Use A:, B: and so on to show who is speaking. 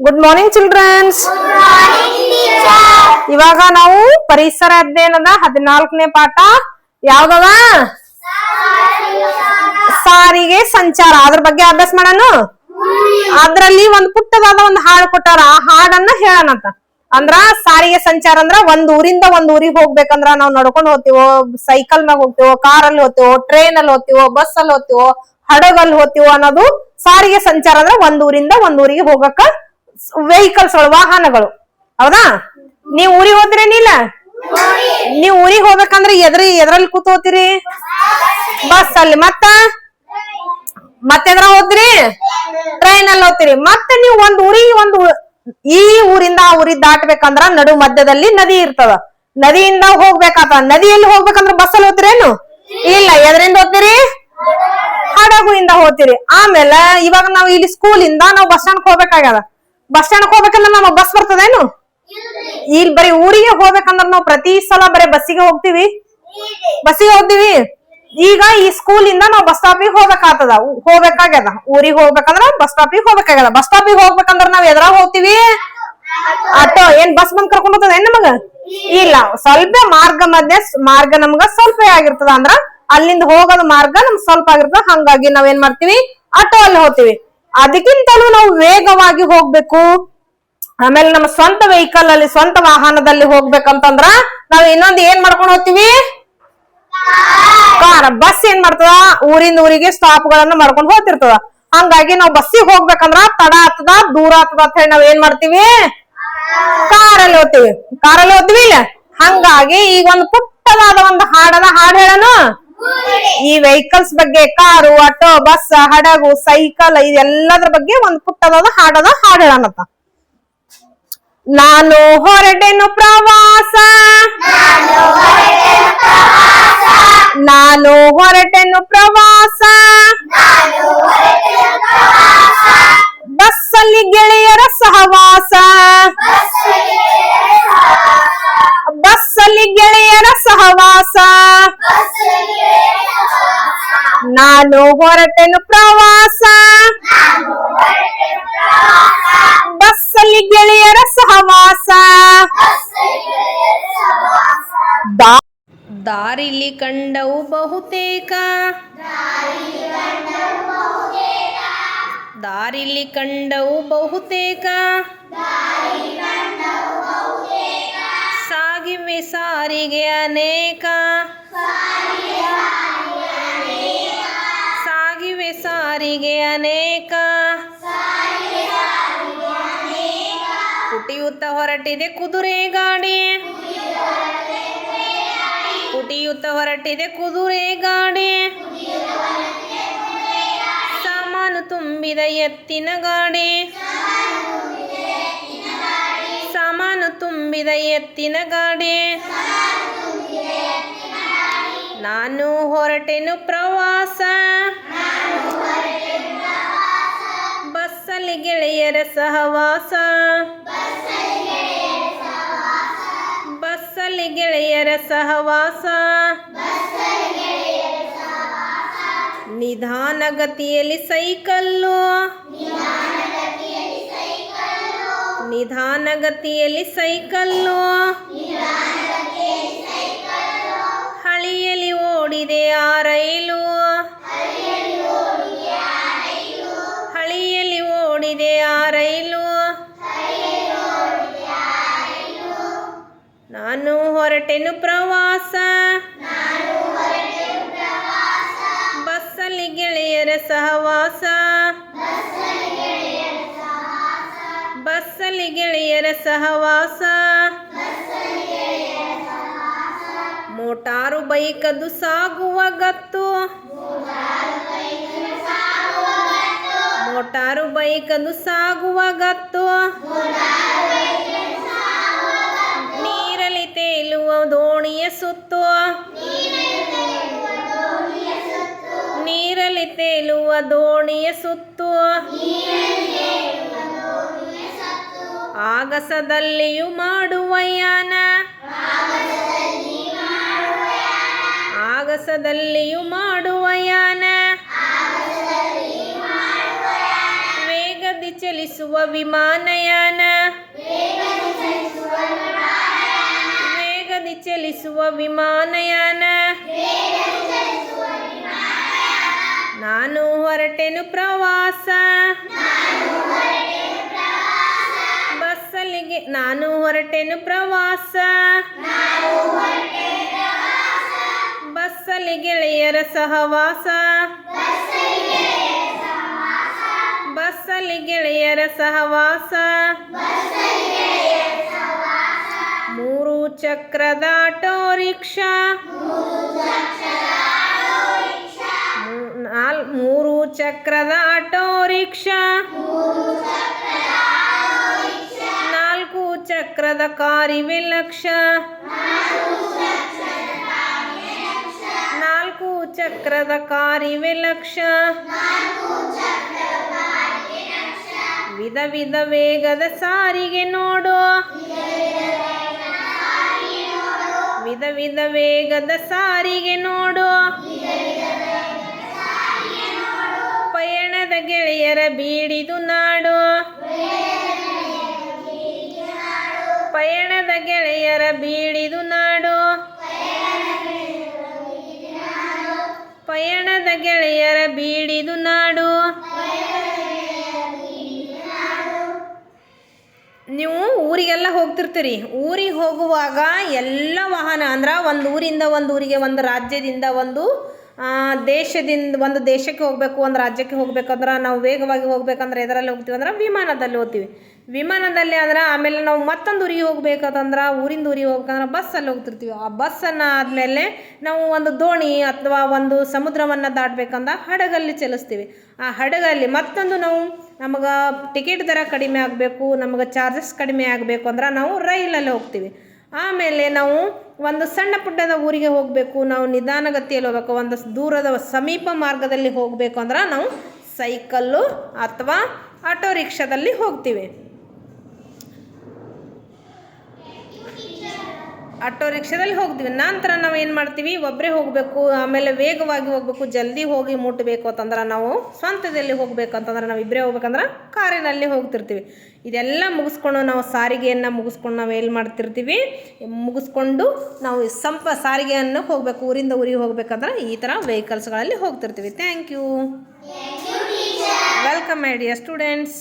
A: Good morning children's ಇವಾಗ ನಾವು ಪರಿಸರ ಅಧ್ಯಯನದ ಹದಿನಾಲ್ಕನೇ ಪಾಠ. ಯಾವ್ದವ ಸಾರಿಗೆ ಸಂಚಾರ. ಅದ್ರ ಬಗ್ಗೆ ಅಭ್ಯಾಸ ಮಾಡೋಣ? ಅದ್ರಲ್ಲಿ ಒಂದ್ ಪುಟ್ಟದಾದ ಒಂದ್ ಹಾಡು ಕೊಟ್ಟಾರ. ಆ ಹಾಡನ್ನ ಹೇಳೋಣಂತ. ಅಂದ್ರ ಸಾರಿಗೆ ಸಂಚಾರ ಅಂದ್ರ ಒಂದ್ ಊರಿಂದ ಒಂದ್ ಊರಿಗೆ ಹೋಗ್ಬೇಕಂದ್ರ ನಾವ್ ನಡ್ಕೊಂಡ್ ಹೋಗ್ತಿವೋ ಸೈಕಲ್ ಮ್ಯಾಗ ಹೋಗ್ತೀವೋ ಕಾರಲ್ಲಿ ಹೋಗ್ತಿವೋ ಟ್ರೈನ್ ಅಲ್ಲಿ ಹೋಗ್ತಿವೋ ಬಸ್ ಅಲ್ಲಿ ಹೋತಿವೋ ಹಡಗಲ್ಲಿ ಹೋತಿವೋ ಅನ್ನೋದು ಸಾರಿಗೆ ಸಂಚಾರ ಅಂದ್ರೆ ಒಂದ್ ಊರಿಂದ ಒಂದ್ ಊರಿಗೆ ಹೋಗಕ್ಕ ವೆಹಿಕಲ್ಸ್ ವಾಹನಗಳು. ಹೌದಾ? ನೀವು ಊರಿಗೆ ಹೋದ್ರೇನಿಲ್ಲ ನೀವು ಊರಿಗೆ ಹೋಗ್ಬೇಕಂದ್ರೆ ಎದ್ರಿ, ಎದ್ರಲ್ಲಿ ಕೂತ್ ಹೋಗ್ತೀರಿ? ಬಸ್ ಅಲ್ಲಿ ಮತ್ತ ಮತ್ತೆದ್ರ ಹೋದ್ರಿ ಟ್ರೈನ್ ಅಲ್ಲಿ ಹೋಗ್ತೀರಿ. ಮತ್ತೆ ನೀವು ಒಂದ್ ಊರಿಗೆ ಒಂದು ಈ ಊರಿಂದ ಆ ಊರಿಗೆ ದಾಟ್ಬೇಕಂದ್ರ ನಡು ಮಧ್ಯದಲ್ಲಿ ನದಿ ಇರ್ತದ. ನದಿಯಿಂದ ಹೋಗ್ಬೇಕಾತ. ನದಿಯಲ್ಲಿ ಹೋಗ್ಬೇಕಂದ್ರ ಬಸ್ ಅಲ್ಲಿ ಹೋಗ್ತೀರೇನು ಇಲ್ಲ. ಎದರಿಂದ ಹೋಗ್ತೀರಿ? ಹಡಗುಯಿಂದ ಹೋಗ್ತೀರಿ. ಆಮೇಲೆ ಇವಾಗ ನಾವು ಇಲ್ಲಿ ಸ್ಕೂಲ್ ಇಂದ ನಾವು ಬಸ್ ಸ್ಟ್ಯಾಂಡ್ ಹೋಗ್ಬೇಕಾಗ್ಯದ. ಬಸ್ ಸ್ಟ್ಯಾಂಡ್ ಹೋಗ್ಬೇಕಂದ್ರ ನಮ್ಮ ಬಸ್ ಬರ್ತದೇನು? ಇಲ್ಲಿ ಬರೀ ಊರಿಗೆ ಹೋಗ್ಬೇಕಂದ್ರ ನಾವು ಪ್ರತಿ ಸಲ ಬರೀ ಬಸ್ಸಿಗೆ ಹೋಗ್ತೀವಿ? ಬಸ್ಸಿಗೆ ಹೋಗ್ತೀವಿ? ಈಗ ಈ ಸ್ಕೂಲ್ ಇಂದ ನಾವು ಬಸ್ ಸ್ಟಾಪಿಗೆ ಹೋಗ್ಬೇಕಾಗ್ತದ. ಹೋಗ್ಬೇಕಾಗ್ಯದ. ಊರಿಗೆ ಹೋಗ್ಬೇಕಂದ್ರ ಬಸ್ ಸ್ಟಾಪಿಗೆ ಹೋಗ್ಬೇಕಾಗ್ಯದ. ಬಸ್ ಸ್ಟಾಪಿಗೆ ಹೋಗ್ಬೇಕಂದ್ರ ನಾವ್ ಎದ್ರಾಗ ಹೋಗ್ತೀವಿ? ಆಟೋ. ಏನ್ ಬಸ್ ಬಂದ್ ಕರ್ಕೊಂಡ್ ಹೋಗ್ತದ ಏನ್ ನಮಗ? ಇಲ್ಲ. ಸ್ವಲ್ಪ ಮಾರ್ಗ ಮಧ್ಯೆ ಮಾರ್ಗ ನಮ್ಗ ಸ್ವಲ್ಪ ಆಗಿರ್ತದ ಅಂದ್ರ ಅಲ್ಲಿಂದ ಹೋಗೋದ್ ಮಾರ್ಗ ನಮ್ಗ್ ಸ್ವಲ್ಪ ಆಗಿರ್ತದ. ಹಂಗಾಗಿ ನಾವ್ ಏನ್ ಮಾಡ್ತೀವಿ? ಆಟೋ ಅಲ್ಲಿ ಹೋಗ್ತೀವಿ. ಅದಕ್ಕಿಂತಲೂ ನಾವು ವೇಗವಾಗಿ ಹೋಗ್ಬೇಕು. ಆಮೇಲೆ ನಮ್ಮ ಸ್ವಂತ ವೆಹಿಕಲ್ ಅಲ್ಲಿ, ಸ್ವಂತ ವಾಹನದಲ್ಲಿ ಹೋಗ್ಬೇಕಂತಂದ್ರ ನಾವು ಇನ್ನೊಂದ್ ಏನ್ ಮಾಡ್ಕೊಂಡು ಹೋಗ್ತೀವಿ? ಕಾರ್ ಬಸ್ ಏನ್ ಮಾಡ್ತದ? ಊರಿಂದ ಊರಿಗೆ ಸ್ಟಾಪ್ ಗಳನ್ನ ಮಾಡ್ಕೊಂಡು ಹೋಗ್ತಿರ್ತದ. ಹಂಗಾಗಿ ನಾವು ಬಸ್ಸಿಗೆ ಹೋಗ್ಬೇಕಂದ್ರ ತಡ ಆತದ ದೂರ ಆತದ ಅಂತ ಹೇಳಿ ನಾವ್ ಏನ್ ಮಾಡ್ತೀವಿ? ಕಾರಲ್ಲಿ ಹೋಗ್ತೀವಿ. ಕಾರಲ್ಲಿ ಹೋಗ್ತೀವಿ ಇಲ್ಲ? ಹಂಗಾಗಿ ಈಗ ಒಂದು ಪುಟ್ಟದಾದ ಒಂದು ಹಾಡದ ಹಾಡು ಹೇಳೋಣ. ಈ ವೆಹಿಕಲ್ಸ್ ಬಗ್ಗೆ ಕಾರು ಆಟೋ ಬಸ್ ಹಡಗು ಸೈಕಲ್ ಇದೆಲ್ಲದ್ರ ಬಗ್ಗೆ ಒಂದ್ ಪುಟ್ಟದಾದ ಹಾಡದ ಹಾಡ್ ನಾನು ಹೊರಡೆನು ಪ್ರವಾಸ. ನಾನು ಹೊರಟೆನು ಪ್ರವಾಸ. ನಾನು ಹೊರಟೆನು ಪ್ರವಾಸ. ಬಸ್ಸಲ್ಲಿ ಗೆಳೆಯರ ಸಹವಾಸ. ದಾ- ದಾರಿಲಿ ಕಂಡವು ಬಹುತೇಕ. ದಾರಿಲಿ ಕಂಡವು ಬಹುತೇಕ. ಸಾಗಿವೆ ಸಾರಿಗೆ ಅನೇಕ. ಅನೇಕ. ಕುಟಿಯುತ್ತ ಹೊರಟಿದೆ ಕುದುರೆ ಗಾಡಿ. ಕುಟಿಯುತ್ತ ಹೊರಟಿದೆ ಕುದುರೆ ಗಾಡಿ. ಸಾಮಾನು ತುಂಬಿದ ಎತ್ತಿನ ಗಾಡಿ. ಸಾಮಾನು ತುಂಬಿದ ಎತ್ತಿನ ಗಾಡಿ. ನಾನು ಹೊರಟೆನು ಪ್ರವಾಸ. ಬಸ್ಸಲ್ಲಿ ಗೆಳೆಯರ ಸಹವಾಸ. ಬಸ್ಸಲ್ಲಿ ಗೆಳೆಯರ ಸಹವಾಸ. ನಿಧಾನಗತಿಯಲ್ಲಿ ಸೈಕಲ್ಲು. ನಿಧಾನಗತಿಯಲ್ಲಿ ಸೈಕಲ್ಲು. ಹೊರಟೆನು ಪ್ರವಾಸ. ಬಸ್ಸಲ್ಲಿ ಗೆಳೆಯರ ಸಹವಾಸ. ಬಸ್ಸಲ್ಲಿ ಗೆಳೆಯರ ಸಹವಾಸ. ಮೋಟಾರು ಬೈಕದು ಸಾಗುವ ಗತ್ತು. ಮೋಟಾರು ಬೈಕದು ಸಾಗುವ ಗತ್ತು. ಸುತ್ತು ನೀರಲ್ಲಿ ತೇಲುವ ದೋಣಿಯ ಸುತ್ತು ಆಗಸದಲ್ಲಿಯೂ ಮಾಡುವ ಯಾನ? ಆಗಸದಲ್ಲಿಯೂ ಮಾಡುವ ಯಾನ? ವೇಗದಿ ಚಲಿಸುವ ವಿಮಾನಯಾನ ಚಲಿಸುವ ವಿಮಾನಯಾನ. ನಾನು ಹೊರಟೆನು ಪ್ರವಾಸ. ಬಸ್ಸಲ್ಲಿಗೆ ನಾನು ಹೊರಟೆನು ಪ್ರವಾಸ. ಬಸ್ಸಲ್ಲಿ ಗೆಳೆಯರ ಸಹವಾಸ. ಬಸ್ಸಲ್ಲಿ ಗೆಳೆಯರ ಸಹವಾಸ. ಮೂರು ಚಕ್ರದ ಆಟೋ ರಿಕ್ಷಾ ನಾಲ್, ಮೂರು ಚಕ್ರದ ಆಟೋ ರಿಕ್ಷಾ ನಾಲ್ಕು ಚಕ್ರದ ಕಾರಿವೆ ಲಕ್ಷ ನಾಲ್ಕು ಚಕ್ರದ ಕಾರಿವೆ ಲಕ್ಷ ವಿಧ ವಿಧ ವೇಗದ ಸಾರಿಗೆ ನೋಡು ವಿಧ ವೇಗದ ಸಾರಿಗೆ ನೋಡು. ಪಯಣದ ಗೆಳೆಯರ ಬೀಡಿದು ನಾಡು. ಪಯಣದ ಗೆಳೆಯರ ಬೀಡಿದು ನಾಡು. ಪಯಣದ ಗೆಳೆಯರ ಬೀಡಿದು ನಾಡು. ನೀವು ಊರಿಗೆಲ್ಲ ಹೋಗ್ತಿರ್ತೀರಿ. ಊರಿಗೆ ಹೋಗುವಾಗ ಎಲ್ಲ ವಾಹನ ಅಂದ್ರೆ ಒಂದು ಊರಿಂದ ಒಂದು ಊರಿಗೆ ಒಂದು ರಾಜ್ಯದಿಂದ ಒಂದು ದೇಶದಿಂದ ಒಂದು ದೇಶಕ್ಕೆ ಹೋಗಬೇಕು, ಒಂದು ರಾಜ್ಯಕ್ಕೆ ಹೋಗ್ಬೇಕಂದ್ರೆ ನಾವು ವೇಗವಾಗಿ ಹೋಗ್ಬೇಕಂದ್ರೆ ಎದರಲ್ಲಿ ಹೋಗ್ತೀವಿ ಅಂದ್ರೆ ವಿಮಾನದಲ್ಲಿ ಹೋಗ್ತೀವಿ. ವಿಮಾನದಲ್ಲಿ ಅಂದ್ರೆ ಆಮೇಲೆ ನಾವು ಮತ್ತೊಂದು ಊರಿಗೆ ಹೋಗ್ಬೇಕಂತಂದ್ರೆ ಊರಿಂದ ಊರಿಗೆ ಹೋಗ್ಬೇಕಂದ್ರೆ ಬಸ್ಸಲ್ಲಿ ಹೋಗ್ತಿರ್ತೀವಿ. ಆ ಬಸ್ಸನ್ನು ಆದಮೇಲೆ ನಾವು ಒಂದು ದೋಣಿ ಅಥವಾ ಒಂದು ಸಮುದ್ರವನ್ನು ದಾಟಬೇಕಂದ್ರೆ ಹಡಗಲ್ಲಿ ಚಲಿಸ್ತೀವಿ. ಆ ಹಡಗಲ್ಲಿ ಮತ್ತೊಂದು ನಾವು ನಮಗೆ ಟಿಕೆಟ್ ದರ ಕಡಿಮೆ ಆಗಬೇಕು, ನಮಗೆ ಚಾರ್ಜಸ್ ಕಡಿಮೆ ಆಗಬೇಕು ಅಂದ್ರೆ ನಾವು ರೈಲಲ್ಲಿ ಹೋಗ್ತೀವಿ. ಆಮೇಲೆ ನಾವು ಒಂದು ಸಣ್ಣ ಪುಟ್ಟದ ಊರಿಗೆ ಹೋಗಬೇಕು, ನಾವು ನಿಧಾನಗತಿಯಲ್ಲಿ ಹೋಗ್ಬೇಕು, ಒಂದು ದೂರದ ಸಮೀಪ ಮಾರ್ಗದಲ್ಲಿ ಹೋಗಬೇಕು ಅಂದ್ರೆ ನಾವು ಸೈಕಲ್ಲು ಅಥವಾ ಆಟೋ ರಿಕ್ಷಾದಲ್ಲಿ ಹೋಗ್ತೀವಿ. ಆಟೋ ರಿಕ್ಷಾದಲ್ಲಿ ಹೋಗ್ತೀವಿ. ನಂತರ ನಾವು ಏನು ಮಾಡ್ತೀವಿ? ಒಬ್ಬರೇ ಹೋಗಬೇಕು ಆಮೇಲೆ ವೇಗವಾಗಿ ಹೋಗಬೇಕು ಜಲ್ದಿ ಹೋಗಿ ಮುಟ್ಟಬೇಕು ಅಂತಂದ್ರೆ ನಾವು ಸ್ವಂತದಲ್ಲಿ ಹೋಗಬೇಕು ಅಂತಂದ್ರೆ ನಾವು ಇಬ್ಬರೇ ಹೋಗ್ಬೇಕಂದ್ರೆ ಕಾರಿನಲ್ಲಿ ಹೋಗ್ತಿರ್ತೀವಿ. ಇದೆಲ್ಲ ಮುಗಿಸ್ಕೊಂಡು ನಾವು ಸಾರಿಗೆಯನ್ನು ಮುಗಿಸ್ಕೊಂಡು ನಾವು ಏನು ಮಾಡ್ತಿರ್ತೀವಿ? ಮುಗಿಸ್ಕೊಂಡು ನಾವು ಸಂಪ ಸಾರಿಗೆಯನ್ನು ಹೋಗಬೇಕು ಊರಿಂದ ಊರಿಗೆ ಹೋಗ್ಬೇಕಂದ್ರೆ ಈ ಥರ ವೆಹಿಕಲ್ಸ್ಗಳಲ್ಲಿ ಹೋಗ್ತಿರ್ತೀವಿ. Thank you welcome my dear students